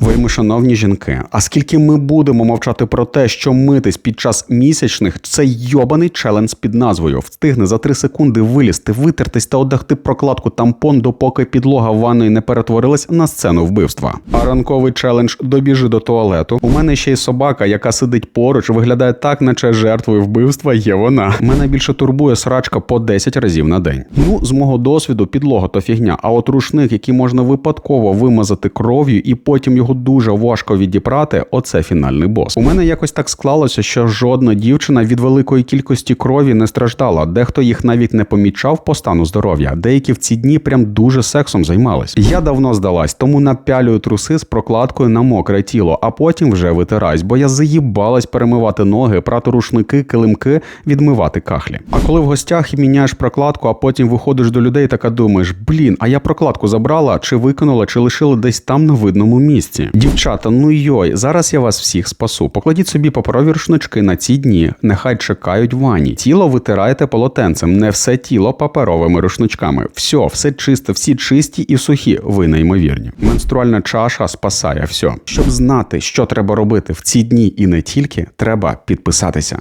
Вельми шановні жінки, а скільки ми будемо мовчати про те, що митись під час місячних це йобаний челендж під назвою встигне за 3 секунди вилізти, витертись та одягти прокладку тампон, допоки підлога ванної не перетворилась на сцену вбивства. А ранковий челендж добіжи до туалету. У мене ще й собака, яка сидить поруч, виглядає так, наче жертвою вбивства є вона. Мене більше турбує срачка по 10 разів на день. Ну, з мого досвіду, підлога то фігня. А от рушник, який можна випадково вимазати кров'ю і потім його дуже важко відіпрати, оце фінальний бос. У мене якось так склалося, що жодна дівчина від великої кількості крові не страждала. Дехто їх навіть не помічав по стану здоров'я. Деякі в ці дні прям дуже сексом займались. Я давно здалась, тому напялюю труси з прокладкою на мокре тіло, а потім вже витираюсь, бо я заїбалась перемивати ноги, прати рушники, килимки, відмивати кахлі. А коли в гостях міняєш прокладку, а потім виходиш до людей, така думаєш: блін, а я прокладку забрала, чи викинула, чи лишила десь там на видному місці. Дівчата, ну йой, зараз я вас всіх спасу. Покладіть собі паперові рушнички на ці дні, нехай чекають в ванні. Тіло витирайте полотенцем, не все тіло паперовими рушничками. Все, все чисте, всі чисті і сухі. Ви неймовірні. Менструальна чаша спасає все. Щоб знати, що треба робити в ці дні і не тільки, треба підписатися.